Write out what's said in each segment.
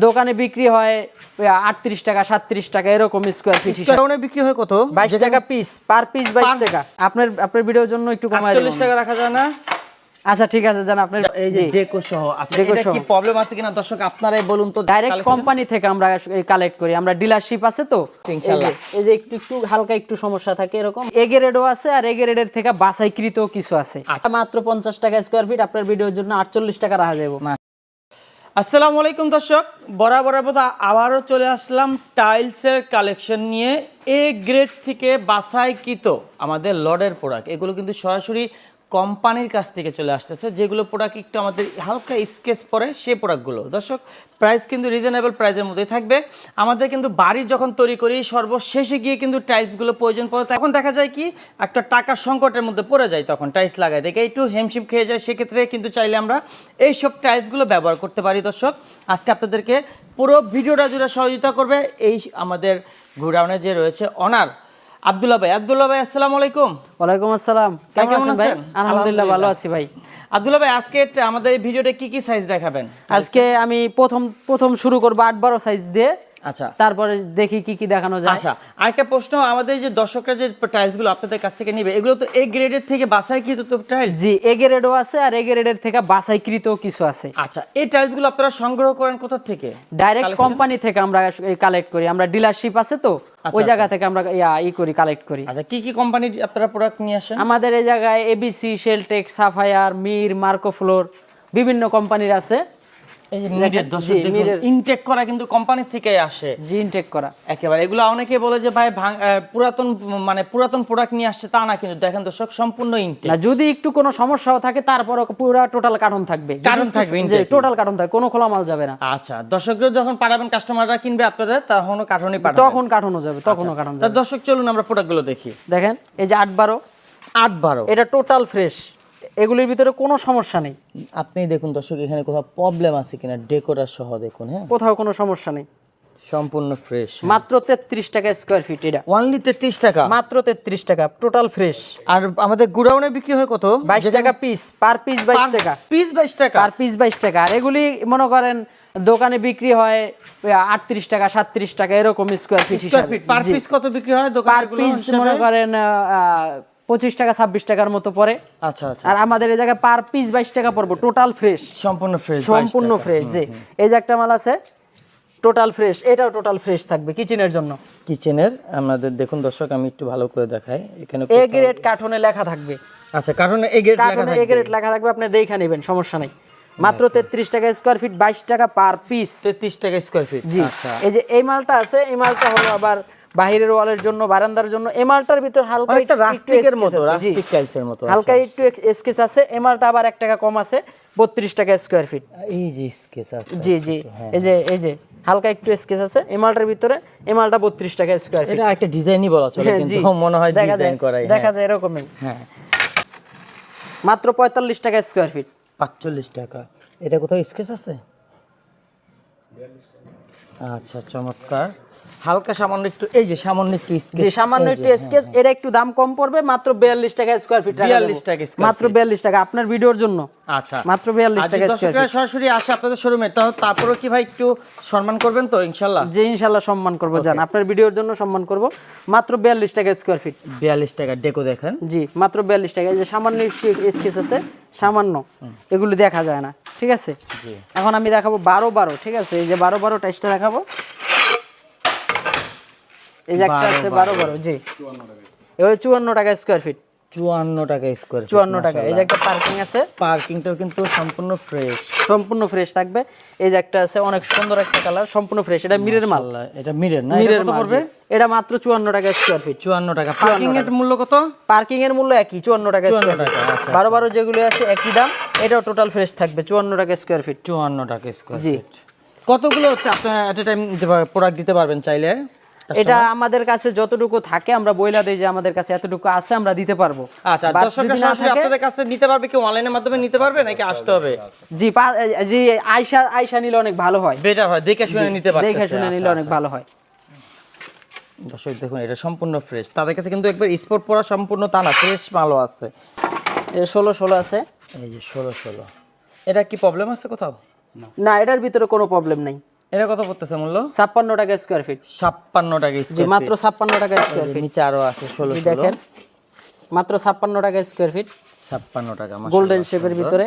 দোকানে বিক্রি হয় আটত্রিশ টাকা সাতত্রিশ টাকা এরকম স্কোয়ার ফিট বিক্রি হয় কত? বাইশ টাকা পিস পার পিস বাইশ টাকা। আপনার আপনার ভিডিওর জন্য একটু কমাই চল্লিশ টাকা রাখা যায় না? আচ্ছা ঠিক আছে জান আপনার এই যে ডেকো সহ আচ্ছা এটা কি প্রবলেম আছে কিনা? দর্শক আপনারাই বলুন তো ডাইরেক্ট কোম্পানি থেকে আমরা কালেক্ট করি। আমরা ডিলারশিপ আছে তো? এই ইনশাআল্লাহ। যে- এই যে একটু একটু হালকা একটু সমস্যা থাকে এরকম। এ গ্রেডও আছে আর এ গ্রেডের থেকে বাছাইকৃত কিছু আছে। আচ্ছা। মাত্র পঞ্চাশ টাকা স্কোয়ার ফিট আপনার ভিডিওর জন্য আটচল্লিশ টাকা রাখা যাব। আসসালামু আলাইকুম দর্শক। বরাবরের মতো আবারও চলে আসলাম টাইলসের কালেকশন নিয়ে। এ গ্রেড থেকে বাছাইকৃত আমাদের লডের প্রোডাক্ট। এগুলো কিন্তু সরাসরি কোম্পানির কাছ থেকে চলে আসতেছে, যেগুলো প্রোডাক্ট একটু আমাদের হালকা স্কেচ পরে, সেই প্রোডাক্টগুলো দর্শক প্রাইস কিন্তু রিজনেবল প্রাইসের মধ্যেই থাকবে। আমাদের কিন্তু বাড়ি যখন তৈরি করি, সর্বশেষে গিয়ে কিন্তু টাইলসগুলো প্রয়োজন পড়ে, তখন দেখা যায় কি, একটা টাকার সংকটের মধ্যে পড়ে যায় তখন টাইলস লাগাই দেখে একটু হেমশিম খেয়ে যায়, সেক্ষেত্রে কিন্তু চাইলে আমরা এই সব টাইলসগুলো ব্যবহার করতে পারি। দর্শক, আজকে আপনাদেরকে পুরো ভিডিওটা জুড়ে সহযোগিতা করবে এই আমাদের গোডাউনে যে রয়েছে অনার আব্দুল্লাহ ভাই আব্দুল্লাহ ভাই আসসালামু আলাইকুম। ওয়ালাইকুম আসসালাম। কেমন আছেন ভাই? আলহামদুলিল্লাহ ভালো আছি ভাই। আব্দুল্লাহ ভাই আজকে আমাদের এই ভিডিওটা কি কি সাইজ দেখাবেন? আজকে আমি প্রথম প্রথম শুরু করব আট বারো সাইজ দিয়ে। আচ্ছা। তারপরে দেখি কি কি দেখানো যায়। আচ্ছা আরেকটা প্রশ্ন আমাদের যে দর্শকরা যে টাইলসগুলো আপনাদের কাছ থেকে নেবে এগুলো তো এ গ্রেডের থেকে বাছাই কি তো টাইলস জি এ গ্রেডও আছে আর এ গ্রেডের থেকে বাছাইকৃত কিছু আছে। আচ্ছা এই টাইলসগুলো আপনারা সংগ্রহ করেন কোথা থেকে? ডাইরেক্ট কোম্পানি থেকে আমরা কালেক্ট করি আমরা ডিলারশিপ আছে তো ওই জায়গা থেকে আমরা ইয়া ই করি কালেক্ট করি। আচ্ছা কি কি কোম্পানির আপনারা প্রোডাক্ট নিয়ে আসেন? আমাদের এই জায়গায় এবিসি শেলটেক সাফায়ার মির মার্কোফ্লোর বিভিন্ন কোম্পানির আছে। এই মিডের দর্শক ইনটেক করা কিন্তু কোম্পানি থেকেই আসে। জি ইনটেক করা। একেবারে এগুলো অনেকে বলে যে ভাই পুরাতন মানে পুরাতন প্রোডাক্ট নিয়ে আসছে তা না কিন্তু দেখেন দর্শক সম্পূর্ণ ইনটেক না যদি একটু কোনো সমস্যাও থাকে তারপরও পুরো টোটাল কার্টন থাকবে। কার্টন থাকবে, intake। টোটাল কার্টন থাকবে কোনো খোলা মাল যাবে না। আচ্ছা দর্শকরা যখন পাঠাবেন কাস্টমাররা কিনবে আপনাদের তখনও কাঠনি পাঠাবেন। তখন কার্টনও যাবে তখনও কার্টন যাবে। দর্শক চলুন আমরা প্রোডাক্টগুলো দেখি। দেখেন এই যে আট বারো। আট বারো। এটা টোটাল ফ্রেশ এগুলির ভিতরে কোনো সমস্যা নেই। আপনি দেখুন দর্শক এখানে কোথাও প্রবলেম আছে কিনা ডেকোরার সহ দেখুন হ্যাঁ? কোথাও কোনো সমস্যা নেই। সম্পূর্ণ ফ্রেশ মাত্র তেত্রিশ টাকা স্কোয়ার ফিট এটা। ওনলি তেত্রিশ টাকা? মাত্র তেত্রিশ টাকা টোটাল ফ্রেশ আর আমাদের গুডাউনে বিক্রি হয় কত? বাইশ টাকা পিস পার পিস বাইশ টাকা। পিস বাইশ টাকা? পার পিস বাইশ টাকা। আর এগুলি মনে করেন দোকানে বিক্রি হয় আটত্রিশ টাকা সাতত্রিশ টাকা এরকম square feet square feet per piece কত বিক্রি হয় পার পিস মনে করেন পঁচিশ টাকা ছাব্বিশ টাকার মতো পড়ে আচ্ছা আচ্ছা। আর আমাদের এই জায়গায় পার পিস বাইশ টাকা পড়ব টোটাল ফ্রেশ সম্পূর্ণ ফ্রেশ সম্পূর্ণ ফ্রেশ জি। এই যে একটা মাল আছে টোটাল ফ্রেশ এটাও টোটাল ফ্রেশ থাকবে কিচেনের জন্য। কিচেনের আমাদের দেখুন দর্শক আমি একটু ভালো করে দেখাই। এখানে এ গ্রেড কার্টনে লেখা থাকবে। আচ্ছা কারণ এই গেট লেখা কার্টনে এ থাকবে। গ্রেড লেখা থাকবে আপনি দেখে নেবেন সমস্যা নাই। মাত্র তেত্রিশ টাকা স্কোয়ার ফিট বাইশ টাকা পার পিস 33 টাকা স্কয়ার ফিট জি। আচ্ছা। এই যে এই মালটা আছে এই মালটা হলো আবার বাহিরের ওয়ালের জন্য বারান্দার জন্য এই মালটার ভিতর হালকা একটু- রাস্টিকের মতো রাস্টিক টাইলসের মতো হালকা একটু স্কেচ আছে মালটা আবার এক টাকা কম আছে বত্রিশ টাকা স্কোয়ার ফিট এই যে স্কেচ আছে জি জি এই যে এই যে হালকা একটু স্কেচ আছে এই মালটার ভিতরে মালটা বত্রিশ টাকা স্কোয়ার ফিট এটা একটা ডিজাইনই বলা চলে কিন্তু মনে হয় ডিজাইন করাই দেখা যায় এরকমই। হ্যাঁ। মাত্র পঁয়তাল্লিশ টাকা স্কোয়ার ফিট পাঁচচল্লিশ টাকা এটা কোথাও স্কেচ আছে? আচ্ছা চমৎকার। হালকা সামান্য একটু এই যে সামান্য একটু স্কেচ যে সামান্য একটু স্কেচ এটা একটু দাম কম পড়বে মাত্র বিয়াল্লিশ টাকা স্কোয়ার ফিট 42 টাকা square মাত্র বিয়াল্লিশ টাকা আপনার ভিডিওর জন্য। আচ্ছা। মাত্র বিয়াল্লিশ আর যদি টাকা স্কোয়ার দর্শকরা সরাসরি আসে আপনাদের শোরুমে তাহলে তারপরেও কি ভাই একটু সম্মান করবেন তো ইনশাল্লাহ? যে ইনশাল্লাহ সম্মান করব জান। আপনার ভিডিওর জন্য সম্মান করব। মাত্র বিয়াল্লিশ টাকা স্কোয়ার ফিট বিয়াল্লিশ টাকা ডেকো দেখেন। জি মাত্র বিয়াল্লিশ টাকা। যে সামান্য একটু স্কেচ আছে সামান্য। এগুলি দেখা যায় না ঠিক আছে? এখন আমি দেখাবো বারো বারো ঠিক আছে? এই যে বারো বারো টাইসটা দেখাবো। এই যে একটা আছে বারো বারো জি। চুয়ান্ন টাকা স্কোয়ার ফিট চুয়ান্ন টাকা স্কোয়ার চুয়ান্ন টাকা। এই যে একটা পার্কিং আছে। পার্কিংটাও কিন্তু সম্পূর্ণ ফ্রেশ সম্পূর্ণ ফ্রেশ থাকবে। এই যে একটা আছে অনেক সুন্দর একটা কালার সম্পূর্ণ ফ্রেশ এটা মিরের মাল। এটা মিরের না? মিরের মাল পড়বে? এটা মাত্র চুয়ান্ন টাকা স্কোয়ার ফিট চুয়ান্ন টাকা। পার্কিং এর মূল্য কত? পার্কিং এর মূল্য একই চুয়ান্ন টাকা স্কোয়ার ফিট আচ্ছা, বারো বারো যেগুলো আছে একই দাম। এটাও টোটাল ফ্রেশ থাকবে চুয়ান্ন টাকা স্কোয়ার ফিট চুয়ান্ন টাকা স্কোয়ার জি। ফিট কতগুলো হচ্ছে? আপনার এট এ টাইম প্রোডাক্ট দিতে পারবেন চাইলে? এটা আমাদের কাছে যতটুকু থাকে আমরা বইলা দেই যে আমাদের কাছে এতটুকু আছে আমরা দিতে পারব। আচ্ছা দর্শকরা সরাসরি আপনাদের কাছে নিতে পারবে কি অনলাইনের মাধ্যমে নিতে পারবে নাকি আসতে হবে? জি জি আয়সা আয়সা নিলে অনেক ভালো হয়। বেটার হয় দেখে শুনে নিতে পারবে দেখে শুনে নিলে অনেক ভালো হয়। দর্শক দেখুন এটা সম্পূর্ণ ফ্রেশ তাদের কাছে কিন্তু একবার স্পোর্ট পরা সম্পূর্ণ তা না ফ্রেশ মালও আছে। ষোলো ষোলো আছে। এই যে ষোলো ষোলো। এটা কি প্রবলেম আছে কোথাও? না এটার ভিতরে কোনো প্রবলেম নেই। এটা কত পড়তেছে মূল্য? ছাপ্পান্ন টাকা স্কোয়ার ফিট ছাপ্পান্ন টাকা জি স্কোয়ার মাত্র ছাপ্পান্ন টাকা স্কোয়ার ফিট নিচে আরও আছে ষোলো দেখেন মাত্র ছাপ্পান্ন টাকা স্কোয়ার ফিট ছাপ্পান্ন টাকা মাশাআল্লাহ। গোল্ডেন শেপের ভিতরে।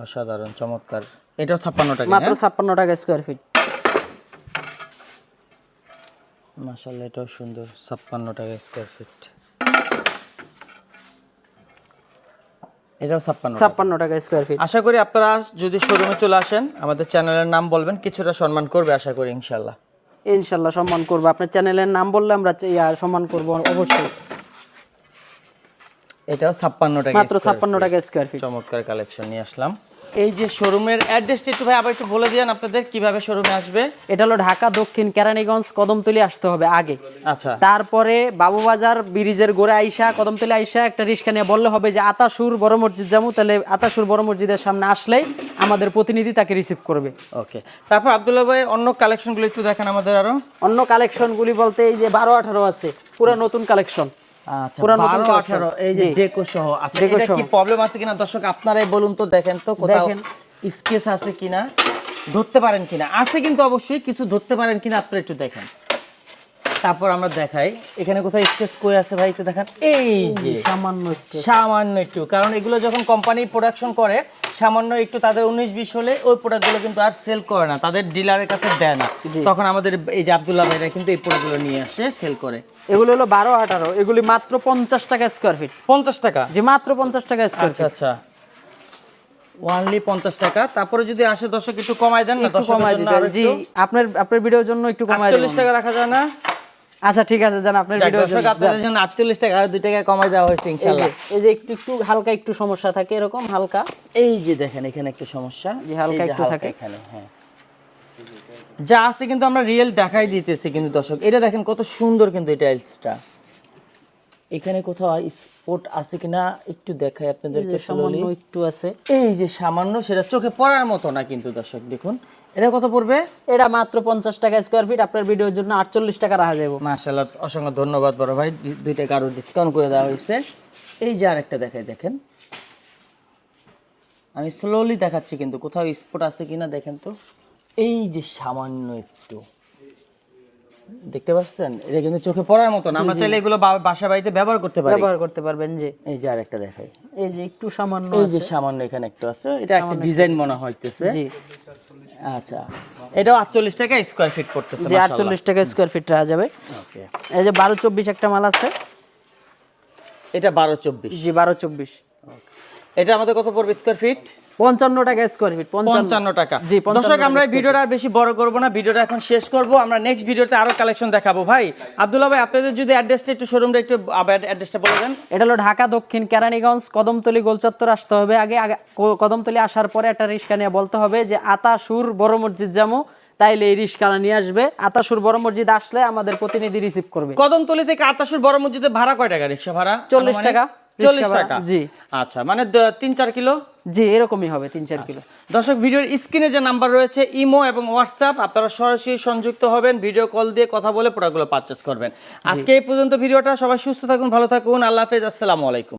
অসাধারণ চমৎকার। এটাও ছাপ্পান্ন টাকা মাত্র ছাপ্পান্ন টাকা স্কোয়ার ফিট মাসাল্লাহ এটাও সুন্দর ছাপ্পান্ন টাকা স্কোয়ার ফিট এটাও ছাপ্পান্ন ছাপ্পান্ন টাকা স্কোয়ার ফিট আশা করি আপনারা যদি শোরুমে চলে আসেন আমাদের চ্যানেলের নাম বলবেন কিছুটা সম্মান করবে আশা করি ইনশাল্লাহ ইনশাল্লাহ সম্মান করব। আপনার চ্যানেলের নাম বললে আমরা সম্মান করব অবশ্যই। এটাও ছাপ্পান্ন টাকা মাত্র ছাপ্পান্ন টাকা স্কোয়ার ফিট চমৎকার কালেকশন নিয়ে আসলাম। এই যে শোরুমের অ্যাড্রেসটা একটু ভাই আবার একটু বলে দিন আপনাদের কীভাবে শোরুমে আসবে? এটা হলো ঢাকা দক্ষিণ কেরানীগঞ্জ কদমতলি আসতে হবে আগে। আচ্ছা। তারপরে বাবুবাজার ব্রিজের গোড়ে আইসা কদমতলি আইসা একটা রিক্সা নিয়ে বললে হবে যে আতাসুর বড় মসজিদ যাব তাহলে আতাসুর বড় মসজিদের সামনে আসলেই আমাদের প্রতিনিধি তাকে রিসিভ করবে। ওকে। তারপর আব্দুল্লাহ ভাই অন্য কালেকশনগুলো একটু দেখেন আমাদের আরও। অন্য কালেকশনগুলি বলতে এই যে বারো আঠারো আছে পুরো নতুন কালেকশন আচ্ছা এই যে জি। ডেকো সহ। আচ্ছা এটা কি প্রবলেম আছে কিনা? দর্শক আপনারাই বলুন তো দেখেন তো কোথাও স্কেচ আছে কিনা? ধরতে পারেন কিনা? আছে কিন্তু অবশ্যই কিছু ধরতে পারেন কিনা আপনারা একটু দেখেন। তারপর আমরা দেখাই। এখানে কোথায় স্কেচ কই আছে ভাই একটু দেখান। এই যে সামান্য একটু। সামান্য একটু। কারণ এগুলো যখন কোম্পানি প্রোডাকশন করে সামান্য একটু তাদের উনিশ বিশ হলে ওই প্রোডাক্টগুলো কিন্তু আর সেল করে না তাদের ডিলারের কাছে দেয় না। তখন আমাদের এই যে আব্দুল্লাহ ভাইরা কিন্তু এই প্রোডাক্টগুলো নিয়ে আসে সেল করে। এগুলো হলো বারো আঠারো। এগুলি মাত্র পঞ্চাশ টাকা স্কোয়ার ফিট পঞ্চাশ টাকা? যে মাত্র পঞ্চাশ টাকা স্কোয়ার আচ্ছা আচ্ছা। ওয়ানলি পঞ্চাশ টাকা। তারপরে যদি আসে দর্শক একটু কমাই দেন না? একটু। আপনার আপনার ভিডিওর জন্য একটু কমাই দেবো আটচল্লিশ টাকা রাখা যায় না? আচ্ছা ঠিক আছে জান আপনার যাক, ভিডিওর দর্শক আপনাদের জন্য আটচল্লিশ টাকা আর দুই টাকা কমাই দেওয়া হয়েছে এই যে ইনশাল্লাহ। এই যে একটু একটু হালকা একটু সমস্যা থাকে এরকম হালকা। এই যে দেখেন এখানে একটু সমস্যা। জি, হালকা একটু থাকে। এখানে হ্যাঁ। যা আছে কিন্তু আমরা রিয়েল দেখাই দিতেছি কিন্তু দর্শক। এটা দেখেন কত সুন্দর কিন্তু এই টাইলসটা এখানে কোথাও স্পট আছে কিনা একটু দেখাই আপনাদেরকে সামান্য একটু আছে। এই যে সামান্য সেটা চোখে পড়ার মতো না কিন্তু দর্শক দেখুন। এটা কত পড়বে? এটা মাত্র পঞ্চাশ টাকা স্কোয়ার ফিট আপনার ভিডিওর জন্য আটচল্লিশ টাকা রাখা যাব। মাশাআল্লাহ অসংখ্য ধন্যবাদ বড় ভাই। দুইটা দুই টাকা ডিসকাউন্ট করে দেওয়া হয়েছে। এই যে আরেকটা দেখাই দেখেন। আমি স্লোলি দেখাচ্ছি কিন্তু কোথাও স্পট আছে কিনা দেখেন তো। এই যে সামান্য একটু। দেখতে পাচ্ছেন? এটা কিন্তু চোখে পড়ার মতো না। আমরা চাইলে এগুলো বাসা বাড়িতে ব্যবহার করতে পারি। ব্যবহার করতে পারবেন যে এই যে আরেকটা দেখাই। এই যে একটু সামান্য এই যে সামান্য এখানে একটু আছে। এটা একটা ডিজাইন মনে হইতেছে। জি। আচ্ছা। এটাও আটচল্লিশ টাকা স্কোয়ার ফিট পড়তেছে যে আটচল্লিশ টাকা স্কোয়ার ফিট রাখা যাবে। ওকে এই যে বারো চব্বিশ একটা মাল আছে। এটা বারো চব্বিশ। জি বারো চব্বিশ। এটা আমাদের কত পড়বে স্কোয়ার ফিট পঞ্চান্ন টাকা স্কোয়ার ফিট পঞ্চান্ন। টাকা। জি, দর্শক আমরা ভিডিওটা আর বেশি বড় করব না ভিডিওটা এখন শেষ করব। আমরা নেক্সট ভিডিওতে আরও কালেকশন দেখাবো। ভাই আব্দুল্লাহ ভাই আপনাদের যদি অ্যাড্রেসটা একটু শোরুমটা একটু অ্যাড্রেসটা বলে দেন। এটা হলো ঢাকা দক্ষিণ কেরানীগঞ্জ কদমতলি গোলচত্বর আসতে হবে। আগে কদমতলি আসার পরে একটা রিক্সা নিয়ে বলতে হবে যে আতাসুর বড় মসজিদ যাব তাইলে এই রিক্সাটা নিয়ে আসবে। আতাসুর বড় মসজিদ আসলে আমাদের প্রতিনিধি রিসিভ করবে। কদমতলি থেকে আতাসুর বড় মসজিদে ভাড়া কয় টাকা রিক্সা ভাড়া? 40 টাকা, চল্লিশ রিক্সা ভাড়া, টাকা। জি। আচ্ছা মানে দ- তিন চার কিলো? জি এরকমই হবে তিন চার কিলো। দর্শক ভিডিওর স্ক্রিনে যে নাম্বার রয়েছে ইমো এবং হোয়াটসঅ্যাপ আপনারা সরাসরি সংযুক্ত হবেন ভিডিও কল দিয়ে কথা বলে প্রোডাক্টগুলো পারচেস করবেন। আজকে এই পর্যন্ত ভিডিওটা সবাই সুস্থ থাকুন ভালো থাকুন আল্লাহ হাফেজ আসসালামু আলাইকুম।